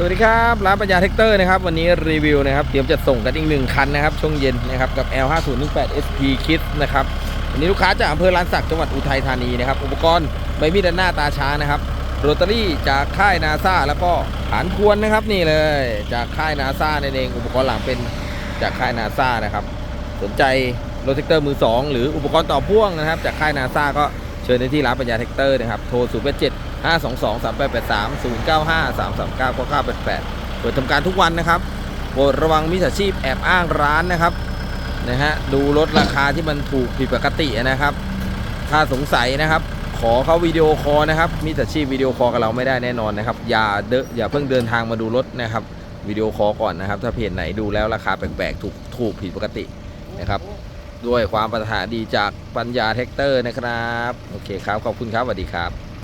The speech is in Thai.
สวัสดีครับร้านปัญญาเทคเตอร์นะครับวันนี้รีวิวนะครับเตรียมจะส่งกันอีกหนึ่งคันนะครับช่วงเย็นนะครับกับ L5018 SP Kit นะครับวันนี้ลูกค้าจากอำเภอลานสักจังหวัดอุทัยธานีนะครับอุปกรณ์ใบมีดด้านหน้าตาช้างนะครับโรตารี่จากค่ายนาซาแล้วก็ฐานทวนนะครับนี่เลย จากค่ายนาซานั่นเองอุปกรณ์หลังเป็นจากค่ายนาซานะครับสนใจโรเทคเตอร์มือ 2 หรืออุปกรณ์ต่อพ่วงนะครับจากค่ายนาซาก็ ชิญได้ที่ร้านปัญญาเทคเตอร์นะครับ โทร 0 8 7 5 2 2 3 8 8 3 0 9 5 3 3 9 9 9 8 8 เปิดทำการทุกวันนะครับโปรดระวังมิจฉาชีพแอบอ้างร้านนะครับ นะฮะ ดูลดราคาที่มันถูกผิดปกตินะครับ ถ้าสงสัยนะครับ ขอเขาวิดีโอคอลนะครับมิจฉาชีพวิดีโอคอลกับเราไม่ได้แน่นอนนะครับ อย่าเดอย่าเพิ่งเดินทางมาดูรถนะครับ วิดีโอคอลก่อนนะครับ ถ้าเพจไหนดูแล้วราคาแปลกๆ ถูกถูกผิดปกตินะครับ ด้วยความปรารถนาดีจากปัญญาเทคเตอร์นะครับ โอเคครับ ขอบคุณครับสวัสดีครับ